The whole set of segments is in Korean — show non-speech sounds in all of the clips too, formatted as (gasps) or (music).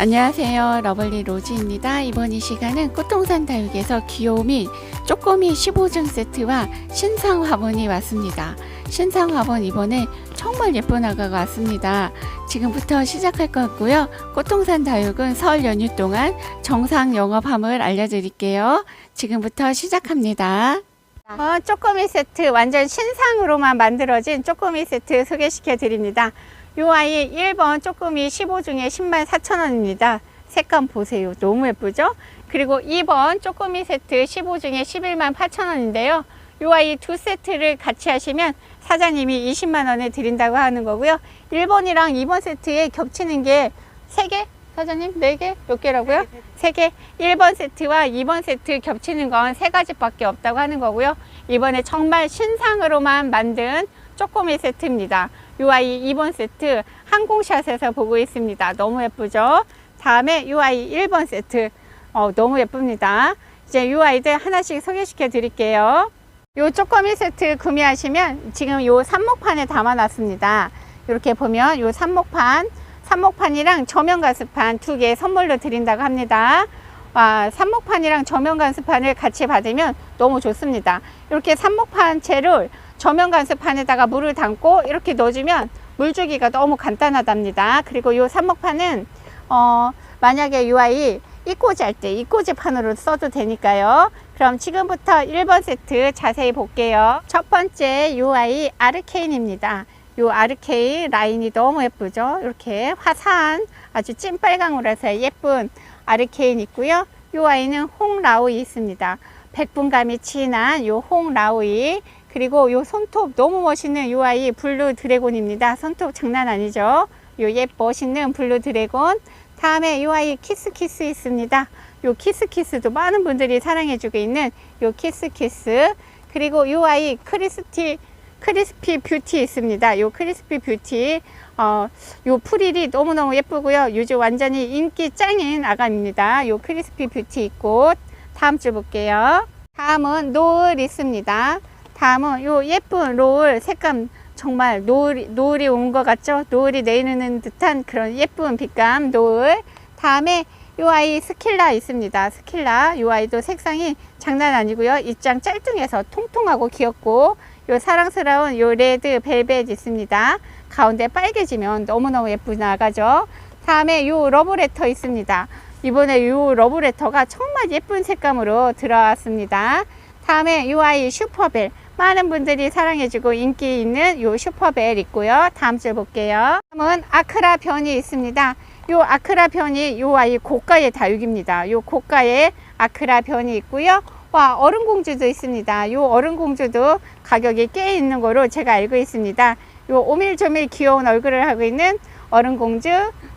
안녕하세요. 러블리 로즈입니다. 이번 이 시간은 꽃동산 다육에서 귀요미 쪼꼬미 15중 세트와 신상 화분이 왔습니다. 신상 화분 이번에 정말 예쁜 아가가 왔습니다. 지금부터 시작할 것 같고요. 꽃동산 다육은 설 연휴 동안 정상 영업함을 알려드릴게요. 지금부터 시작합니다. 어, 쪼꼬미 세트 완전 신상으로만 만들어진 쪼꼬미 세트 소개시켜 드립니다. 요 아이 1번 쪼꼬미 15 중에 10만 4천 원입니다. 색감 보세요. 너무 예쁘죠? 그리고 2번 쪼꼬미 세트 15 중에 11만 8천 원인데요. 요 아이 두 세트를 같이 하시면 사장님이 20만 원에 드린다고 하는 거고요. 1번이랑 2번 세트에 겹치는 게 3개? 사장님 4개? 몇 개라고요? 3개. 1번 세트와 2번 세트 겹치는 건세 가지밖에 없다고 하는 거고요. 이번에 정말 신상으로만 만든 쪼꼬미 세트입니다. 요 아이 2번 세트 항공샷에서 보고 있습니다. 너무 예쁘죠? 다음에 요 아이 1번 세트 어, 너무 예쁩니다. 이제 요 아이들 하나씩 소개시켜 드릴게요. 요 쪼꼬미 세트 구매하시면 지금 요 삽목판에 담아 놨습니다. 이렇게 보면 요 삽목판, 삽목판이랑 저면 가스판 두 개 선물로 드린다고 합니다. 와, 삽목판이랑 저면 가스판을 같이 받으면 너무 좋습니다. 이렇게 삽목판 채를 저면 가스판에다가 물을 담고 이렇게 넣어주면 물 주기가 너무 간단하답니다. 그리고 요 삽목판은 어, 만약에 요 아이 이꼬지 할 때 이꼬지 판으로 써도 되니까요. 그럼 지금부터 1번 세트 자세히 볼게요. 첫 번째 요 아이 아르케인입니다. 요 아르케인 라인이 너무 예쁘죠? 이렇게 화사한 아주 찐빨강으로 해서 예쁜 아르케인 있고요. 요 아이는 홍라우이 있습니다. 백분감이 진한 요 홍라우이 그리고 요 손톱 너무 멋있는 요 아이 블루 드래곤입니다. 손톱 장난 아니죠? 요 예 멋있는 블루 드래곤 다음에 요 아이 키스키스 있습니다. 요 키스키스도 많은 분들이 사랑해주고 있는 요 키스키스 그리고 요 아이 크리스티 크리스피 뷰티 있습니다. 요 크리스피 뷰티 어, 요 프릴이 너무너무 예쁘고요. 요즘 완전히 인기 짱인 아가입니다. 요 크리스피 뷰티 있고 다음 줄 볼게요. 다음은 노을 있습니다. 다음은 요 예쁜 롤 색감 정말 노을이, 노을이 온 것 같죠? 노을이 내리는 듯한 그런 예쁜 빛감 노을. 다음에 요 아이 스킬라 있습니다. 스킬라. 요 아이도 색상이 장난 아니고요. 입장 짤뚱해서 통통하고 귀엽고 요 사랑스러운 요 레드 벨벳 있습니다. 가운데 빨개지면 너무너무 예쁜 나가죠. 다음에 요 러브레터 있습니다. 이번에 요 러브레터가 정말 예쁜 색감으로 들어왔습니다. 다음에 요 아이 슈퍼벨. 많은 분들이 사랑해주고 인기 있는 요 슈퍼벨 있고요. 다음 줄 볼게요. 다음은 아크라 변이 있습니다. 요 아크라 변이 요 아이 고가의 다육입니다. 요 고가의 아크라 변이 있고요. 와 어른공주도 있습니다. 요 어른공주도 가격이 꽤 있는 거로 제가 알고 있습니다. 요 오밀조밀 귀여운 얼굴을 하고 있는 어른공주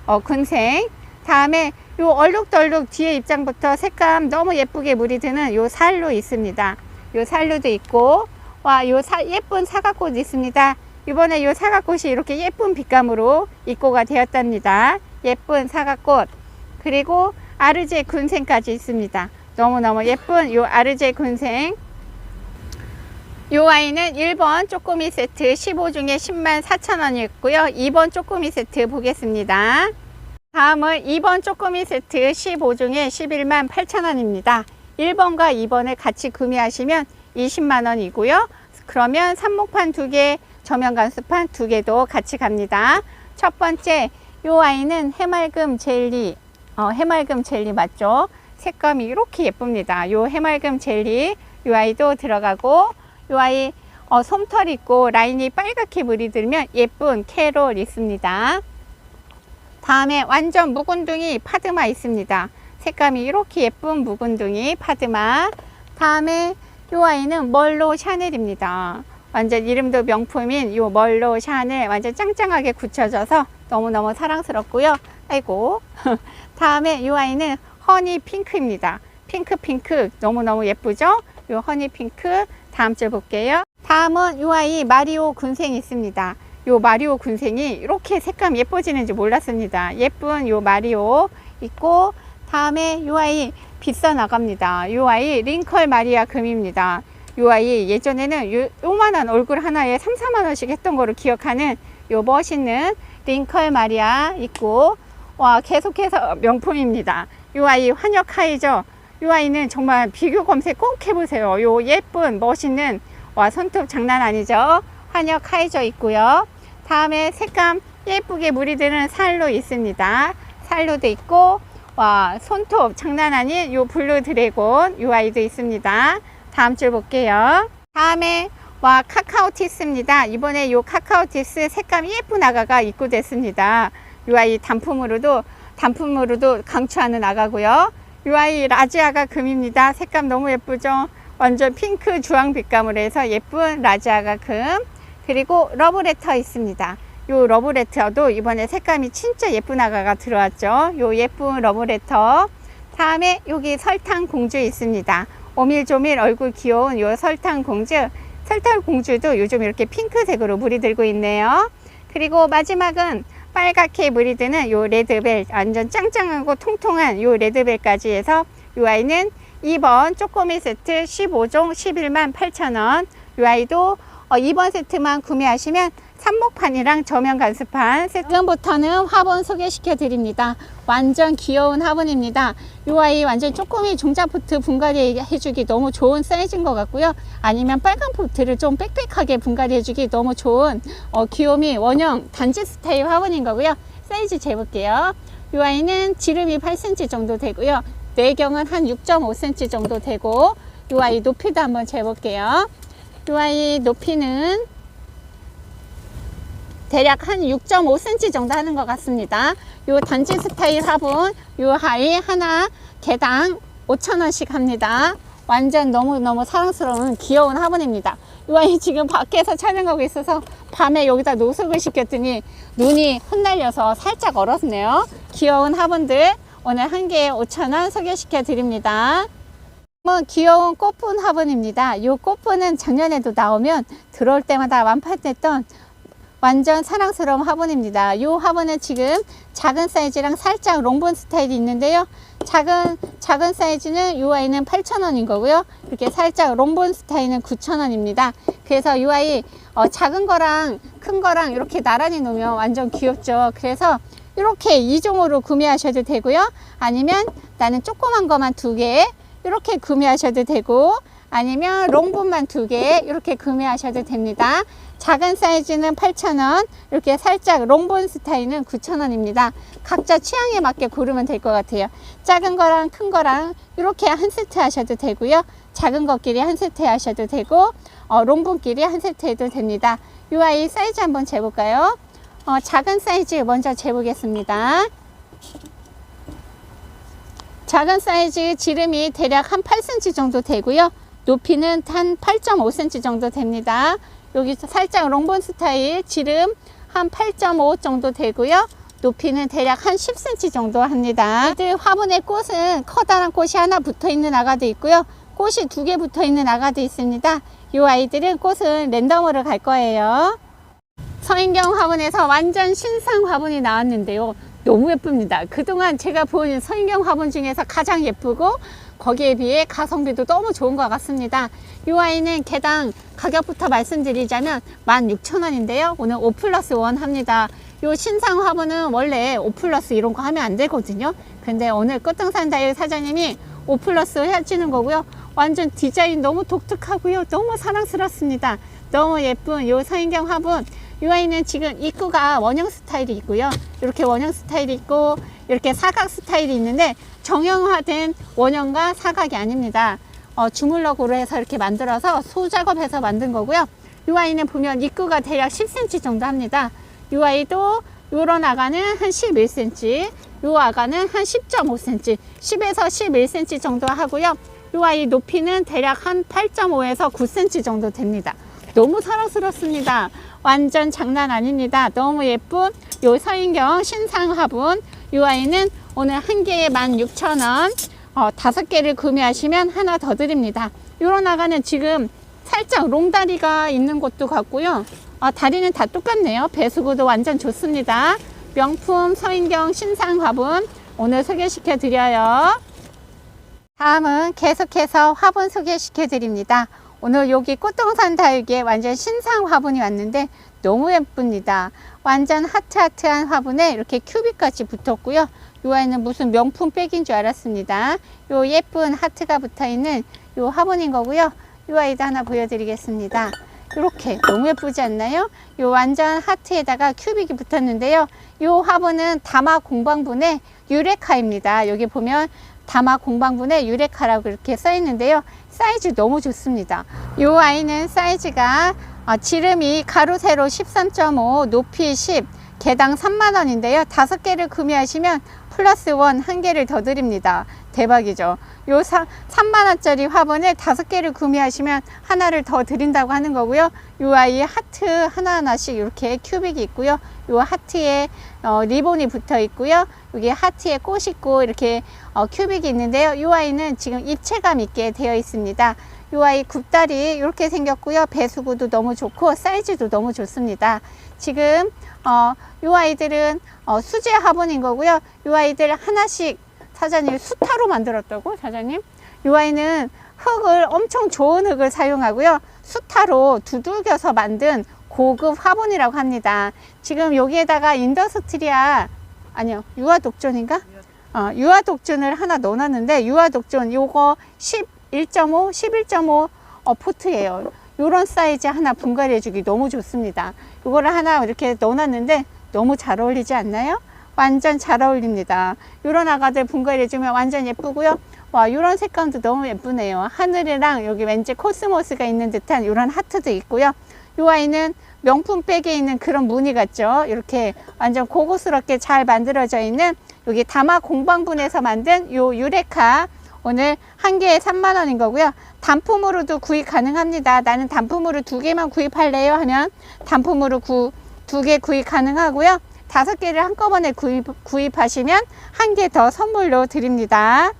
어, 군생 다음에 요 얼룩덜룩 뒤에 입장부터 색감 너무 예쁘게 물이 드는 요 살로 있습니다. 요 살로도 있고 와, 요 사, 예쁜 사과꽃 있습니다. 이번에 요 사과꽃이 이렇게 예쁜 빛감으로 입고가 되었답니다. 예쁜 사과꽃. 그리고 아르제 군생까지 있습니다. 너무너무 예쁜 요 아르제 군생. 요 아이는 1번 쪼꼬미 세트 15 중에 10만 4천 원이었고요. 2번 쪼꼬미 세트 보겠습니다. 다음은 2번 쪼꼬미 세트 15 중에 11만 8천 원입니다. 1번과 2번을 같이 구매하시면 20만 원이고요. 그러면 삽목판 두 개, 저면 간수판 두 개도 같이 갑니다. 첫 번째, 요 아이는 해맑음 젤리, 어, 해맑음 젤리 맞죠? 색감이 이렇게 예쁩니다. 요 해맑음 젤리, 요 아이도 들어가고, 요 아이 어, 솜털 있고 라인이 빨갛게 물이 들면 예쁜 캐롤 있습니다. 다음에 완전 묵은둥이 파드마 있습니다. 색감이 이렇게 예쁜 묵은둥이 파드마. 다음에 요 아이는 멀로 샤넬입니다. 완전 이름도 명품인 요 멀로 샤넬 완전 짱짱하게 굳혀져서 너무너무 사랑스럽고요. 아이고. (laughs) 다음에 요 아이는 허니 핑크입니다. 핑크 핑크 너무너무 예쁘죠? 요 허니 핑크 다음 줄 볼게요. 다음은 요 아이 마리오 군생 있습니다. 요 마리오 군생이 이렇게 색감 예뻐지는지 몰랐습니다. 예쁜 요 마리오 있고 다음에 요 아이 비싸 나갑니다. 요 아이 링컬 마리아 금입니다. 요 아이 예전에는 요, 요만한 얼굴 하나에 3, 4만 원씩 했던 거를 기억하는 요 멋있는 링컬 마리아 있고 와 계속해서 명품입니다. 이 아이 환역하이죠. 이 아이는 정말 비교 검색 꼭 해보세요. 요 예쁜 멋있는 와 손톱 장난 아니죠. 환역 하이저 있고요. 다음에 색감 예쁘게 물이 드는 살로 있습니다. 살로도 있고 와 손톱 장난 아닌 요 블루 드래곤 요 아이도 있습니다. 다음 줄 볼게요. 다음에 와 카카오 티스입니다. 이번에 요 카카오 티스 색감 예쁜 아가가 입고됐습니다. 요 아이 단품으로도 단품으로도 강추하는 아가고요. 요 아이 라지 아가 금입니다. 색감 너무 예쁘죠? 완전 핑크 주황 빛감으로 해서 예쁜 라지 아가 금. 그리고 러브레터 있습니다. 요 러브레터도 이번에 색감이 진짜 예쁜 아가가 들어왔죠. 요 예쁜 러브레터. 다음에 여기 설탕 공주 있습니다. 오밀조밀 얼굴 귀여운 요 설탕 공주. 설탕 공주도 요즘 이렇게 핑크색으로 물이 들고 있네요. 그리고 마지막은 빨갛게 물이 드는 요 레드벨 완전 짱짱하고 통통한 요 레드벨까지 해서 요 아이는 2번 쪼꼬미 세트 15종 11만 8천원 요 아이도 어, 2번 세트만 구매하시면 삽목판이랑 저면 간수판 지금부터는 화분 소개시켜 드립니다. 완전 귀여운 화분입니다. 요 아이 완전 쪼꼬미 종자포트 분갈이 해주기 너무 좋은 사이즈인 것 같고요. 아니면 빨간 포트를 좀 빽빽하게 분갈이 해주기 너무 좋은 어, 귀요미 원형 단지 스타일 화분인 거고요. 사이즈 재볼게요. 요 아이는 지름이 8cm 정도 되고요. 내경은 한 6.5cm 정도 되고 요 아이 높이도 한번 재볼게요. 요 아이 높이는 대략 한 6.5cm 정도 하는 것 같습니다. 요 단지 스타일 화분, 요 아이 하나 개당 5,000원씩 합니다. 완전 너무너무 사랑스러운 귀여운 화분입니다. 이 아이 지금 밖에서 촬영하고 있어서 밤에 여기다 노숙을 시켰더니 눈이 흩날려서 살짝 얼었네요. 귀여운 화분들 오늘 한 개에 5,000원 소개시켜 드립니다. 뭐 귀여운 꽃분 화분입니다. 이 꽃분은 작년에도 나오면 들어올 때마다 완판됐던 완전 사랑스러운 화분입니다. 이 화분은 지금 작은 사이즈랑 살짝 롱본 스타일이 있는데요. 작은 작은 사이즈는 이 아이는 8,000원인 거고요. 이렇게 살짝 롱본 스타일은 9,000원입니다. 그래서 이 아이 어, 작은 거랑 큰 거랑 이렇게 나란히 놓으면 완전 귀엽죠. 그래서 이렇게 이종으로 구매하셔도 되고요. 아니면 나는 조그만 거만 두 개 이렇게 구매하셔도 되고 아니면 롱본만 두 개 이렇게 구매하셔도 됩니다. 작은 사이즈는 8,000원, 이렇게 살짝 롱본 스타일은 9,000원입니다. 각자 취향에 맞게 고르면 될 것 같아요. 작은 거랑 큰 거랑 이렇게 한 세트 하셔도 되고요. 작은 것끼리 한 세트 하셔도 되고 어, 롱본끼리 한 세트 해도 됩니다. 이 아이 사이즈 한번 재볼까요? 어, 작은 사이즈 먼저 재보겠습니다. 작은 사이즈 지름이 대략 한 8cm 정도 되고요. 높이는 한 8.5cm 정도 됩니다. 여기 살짝 롱본 스타일 지름 한 8.5 정도 되고요. 높이는 대략 한 10cm 정도 합니다. 애들 화분에 꽃은 커다란 꽃이 하나 붙어 있는 아가도 있고요. 꽃이 두 개 붙어 있는 아가도 있습니다. 이 아이들은 꽃은 랜덤으로 갈 거예요. 서인경 화분에서 완전 신상 화분이 나왔는데요. 너무 예쁩니다. 그동안 제가 본 서인경 화분 중에서 가장 예쁘고 거기에 비해 가성비도 너무 좋은 것 같습니다. 이 아이는 개당 가격부터 말씀드리자면 16,000원인데요. 오늘 5 플러스 1 합니다. 이 신상 화분은 원래 5 플러스 이런 거 하면 안 되거든요. 근데 오늘 꽃등산 다일 사장님이 5 플러스 해주는 거고요. 완전 디자인 너무 독특하고요. 너무 사랑스럽습니다. 너무 예쁜 이 서인경 화분. 이 아이는 지금 입구가 원형 스타일이 있고요. 이렇게 원형 스타일이 있고 이렇게 사각 스타일이 있는데 정형화된 원형과 사각이 아닙니다. 어, 주물럭으로 해서 이렇게 만들어서 소작업해서 만든 거고요. 이 아이는 보면 입구가 대략 10cm 정도 합니다. 이 아이도 요런 아가는 한 11cm, 요 아가는 한 10.5cm, 10에서 11cm 정도 하고요. 이 아이 높이는 대략 한 8.5에서 9cm 정도 됩니다. 너무 사랑스럽습니다. 완전 장난 아닙니다. 너무 예쁜 요 서인경 신상 화분. 이 아이는 오늘 한 개에 16,000원. 어, 다섯 개를 구매하시면 하나 더 드립니다. 요런 아가는 지금 살짝 롱다리가 있는 것도 같고요. 어, 다리는 다 똑같네요. 배수구도 완전 좋습니다. 명품 서인경 신상 화분 오늘 소개시켜 드려요. 다음은 계속해서 화분 소개시켜 드립니다. 오늘 여기 꽃동산 다육에 완전 신상 화분이 왔는데 너무 예쁩니다. 완전 하트하트한 화분에 이렇게 큐빅같이 붙었고요. 이 아이는 무슨 명품 백인 줄 알았습니다. 요 예쁜 하트가 붙어 있는 요 화분인 거고요. 이 아이도 하나 보여드리겠습니다. 이렇게 너무 예쁘지 않나요? 요 완전 하트에다가 큐빅이 붙었는데요. 요 화분은 다마 공방분의 유레카입니다. 여기 보면 다마 공방분의 유레카라고 이렇게 써 있는데요. 사이즈 너무 좋습니다. 요 아이는 사이즈가 어, 지름이 가로 세로 13.5, 높이 10, 개당 3만 원인데요. 다섯 개를 구매하시면 플러스 원 한 개를 더 드립니다. 대박이죠. 요 사, 3만 원짜리 화분을 다섯 개를 구매하시면 하나를 더 드린다고 하는 거고요. 요 아이 하트 하나하나씩 이렇게 큐빅이 있고요. 요 하트에 어, 리본이 붙어 있고요. 여기 하트에 꽃 있고 이렇게 어, 큐빅이 있는데요. 요 아이는 지금 입체감 있게 되어 있습니다. 요 아이 굽다리 이렇게 생겼고요. 배수구도 너무 좋고 사이즈도 너무 좋습니다. 지금 어, 요 아이들은 어, 수제 화분인 거고요. 요 아이들 하나씩 사장님 수타로 만들었다고 사장님? 요 아이는 흙을 엄청 좋은 흙을 사용하고요. 수타로 두들겨서 만든 고급 화분이라고 합니다. 지금 여기에다가 인더스트리아 아니요 유화 독존인가? 어, 유화 독존을 하나 넣어놨는데 유화 독존 요거 11.5, 11.5 어, 포트예요. 요런 사이즈 하나 분갈이 해주기 너무 좋습니다. 요거를 하나 이렇게 넣어놨는데 너무 잘 어울리지 않나요? 완전 잘 어울립니다. 요런 아가들 분갈이 해주면 완전 예쁘고요. 와, 요런 색감도 너무 예쁘네요. 하늘이랑 여기 왠지 코스모스가 있는 듯한 요런 하트도 있고요. 요 아이는 명품 백에 있는 그런 무늬 같죠? 이렇게 완전 고급스럽게 잘 만들어져 있는 여기 다마 공방분에서 만든 요 유레카 오늘 한 개에 3만 원인 거고요. 단품으로도 구입 가능합니다. 나는 단품으로 두 개만 구입할래요 하면 단품으로 구, 두 개 구입 가능하고요. 다섯 개를 한꺼번에 구입, 구입하시면 한 개 더 선물로 드립니다.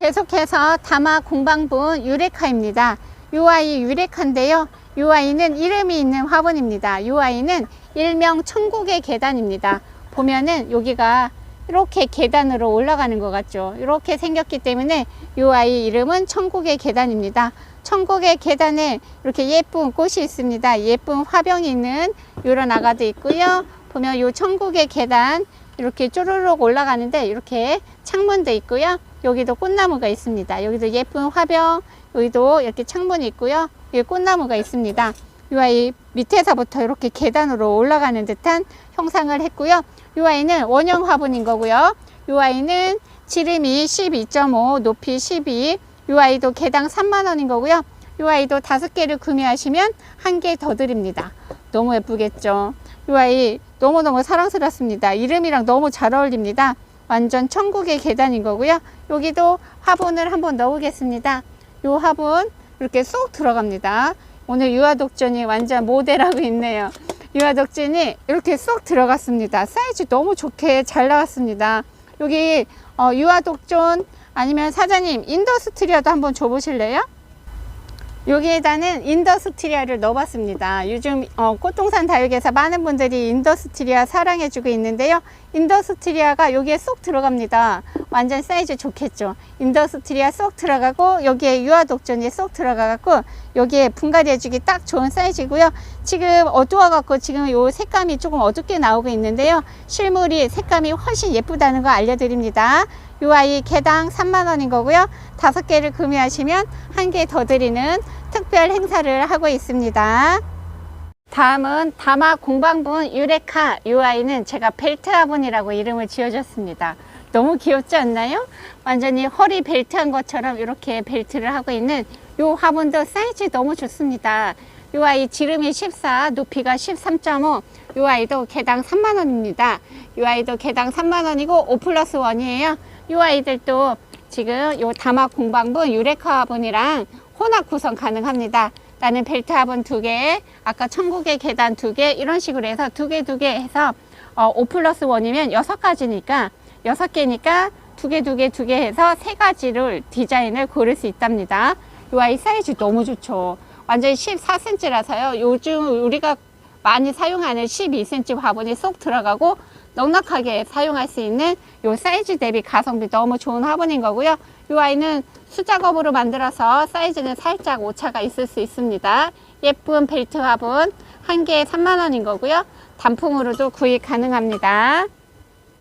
계속해서 다마 공방분 유레카입니다. 요 아이 유레카인데요. 요 아이는 이름이 있는 화분입니다. 요 아이는 일명 천국의 계단입니다. 보면은 여기가 이렇게 계단으로 올라가는 것 같죠. 이렇게 생겼기 때문에 요 아이 이름은 천국의 계단입니다. 천국의 계단에 이렇게 예쁜 꽃이 있습니다. 예쁜 화병이 있는 이런 아가도 있고요. 보면 요 천국의 계단 이렇게 쪼르륵 올라가는데 이렇게 창문도 있고요. 여기도 꽃나무가 있습니다. 여기도 예쁜 화병, 여기도 이렇게 창문이 있고요. 여기 꽃나무가 있습니다. 이 아이 밑에서부터 이렇게 계단으로 올라가는 듯한 형상을 했고요. 이 아이는 원형 화분인 거고요. 이 아이는 지름이 12.5, 높이 12. 이 아이도 개당 3만 원인 거고요. 이 아이도 다섯 개를 구매하시면 한 개 더 드립니다. 너무 예쁘겠죠? 이 아이 너무너무 사랑스럽습니다. 이름이랑 너무 잘 어울립니다. 완전 천국의 계단인 거고요. 여기도 화분을 한번 넣으겠습니다. 요 화분 이렇게 쏙 들어갑니다. 오늘 유아독전이 완전 모델하고 있네요. 유아독전이 이렇게 쏙 들어갔습니다. 사이즈 너무 좋게 잘 나왔습니다. 여기 어, 유아독전 아니면 사장님 인더스트리아도 한번 줘보실래요? 여기에다는 인더스트리아를 넣어봤습니다. 요즘 어, 꽃동산 다육에서 많은 분들이 인더스트리아 사랑해주고 있는데요. 인더스트리아가 여기에 쏙 들어갑니다. 완전 사이즈 좋겠죠. 인더스트리아 쏙 들어가고 여기에 유아독전이 쏙 들어가갖고 여기에 분갈이해주기 딱 좋은 사이즈고요. 지금 어두워갖고 지금 요 색감이 조금 어둡게 나오고 있는데요. 실물이 색감이 훨씬 예쁘다는 거 알려드립니다. 요 아이 개당 3만 원인 거고요. 다섯 개를 구매하시면 한 개 더 드리는 특별 행사를 하고 있습니다. 다음은 다마 공방분 유레카 이 아이는 제가 벨트 화분이라고 이름을 지어줬습니다. 너무 귀엽지 않나요? 완전히 허리 벨트한 것처럼 이렇게 벨트를 하고 있는 이 화분도 사이즈 너무 좋습니다. 이 아이 지름이 14, 높이가 13.5. 이 아이도 개당 3만 원입니다. 이 아이도 개당 3만 원이고 5 플러스 1이에요. 이 아이들도 지금 요 다마 공방분 유레카 화분이랑 혼합 구성 가능합니다. 나는 벨트 화분 두 개, 아까 천국의 계단 두 개, 이런 식으로 해서 두 개 두 개 해서 어, 5 플러스 1이면 여섯 가지니까 여섯 개니까 두 개 두 개 두 개 해서 세 가지를 디자인을 고를 수 있답니다. 이 아이 사이즈 너무 좋죠. 완전히 14cm라서요. 요즘 우리가 많이 사용하는 12cm 화분이 쏙 들어가고 넉넉하게 사용할 수 있는 요 사이즈 대비 가성비 너무 좋은 화분인 거고요. 이 아이는 수작업으로 만들어서 사이즈는 살짝 오차가 있을 수 있습니다. 예쁜 벨트 화분 한 개에 3만 원인 거고요. 단품으로도 구입 가능합니다.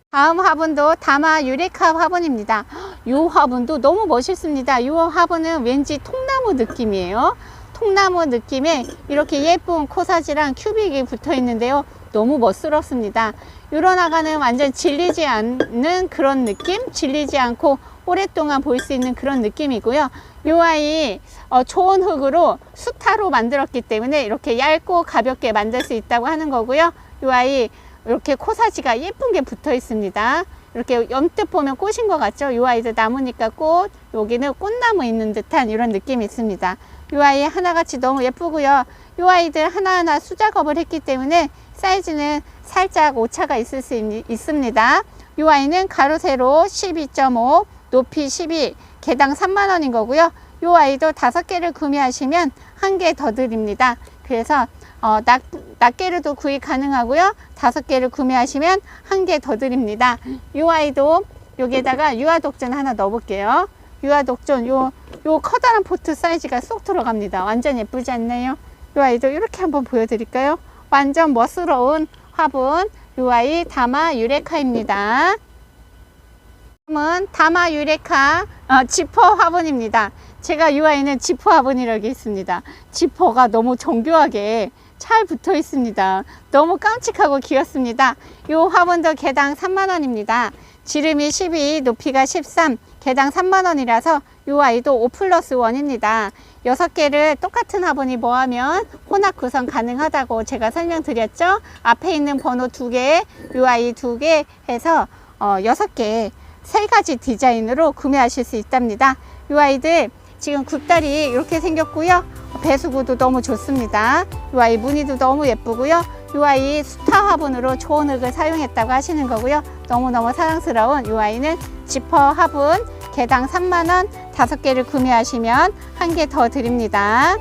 다음 화분도 다마 유레카 화분입니다. (gasps) 이 화분도 너무 멋있습니다. 이 화분은 왠지 통나무 느낌이에요. 통나무 느낌에 이렇게 예쁜 코사지랑 큐빅이 붙어 있는데요. 너무 멋스럽습니다. 유로나가는 완전 질리지 않는 그런 느낌? 질리지 않고 오랫동안 볼 수 있는 그런 느낌이고요. 이 아이 어, 좋은 흙으로 수타로 만들었기 때문에 이렇게 얇고 가볍게 만들 수 있다고 하는 거고요. 이 아이 이렇게 코사지가 예쁜 게 붙어 있습니다. 이렇게 염뜻 보면 꽃인 것 같죠? 이 아이도 나무니까 꽃, 여기는 꽃나무 있는 듯한 이런 느낌이 있습니다. 이 아이 하나같이 너무 예쁘고요. 이 아이들 하나하나 수작업을 했기 때문에 사이즈는 살짝 오차가 있을 수 있, 있습니다. 이 아이는 가로 세로 12.5, 높이 12, 개당 3만 원인 거고요. 이 아이도 다섯 개를 구매하시면 한 개 더 드립니다. 그래서 어, 낱, 낱개로도 구입 가능하고요. 다섯 개를 구매하시면 한 개 더 드립니다. 이 아이도 여기에다가 유아독전 하나 넣어볼게요. 유아독전 요, 요 커다란 포트 사이즈가 쏙 들어갑니다. 완전 예쁘지 않나요? 이 아이도 이렇게 한번 보여드릴까요? 완전 멋스러운 화분 이 아이 다마 유레카입니다. 다음은 다마 유레카 어, 지퍼 화분입니다. 제가 이 아이는 지퍼 화분이라고 있습니다. 지퍼가 너무 정교하게 잘 붙어 있습니다. 너무 깜찍하고 귀엽습니다. 이 화분도 개당 3만원입니다. 지름이 12, 높이가 13, 개당 3만원이라서 이 아이도 5 플러스 1입니다. 6개를 똑같은 화분이 뭐하면 혼합 구성 가능하다고 제가 설명드렸죠. 앞에 있는 번호 2개, 이 아이 2개 해서 어, 6개, 세 가지 디자인으로 구매하실 수 있답니다. 이 아이들 지금 굽다리 이렇게 생겼고요. 배수구도 너무 좋습니다. 이 아이 무늬도 너무 예쁘고요. 이 아이 수타 화분으로 좋은 흙을 사용했다고 하시는 거고요. 너무너무 사랑스러운 이 아이는 지퍼 화분 개당 3만원 다섯 개를 구매하시면 한 개 더 드립니다.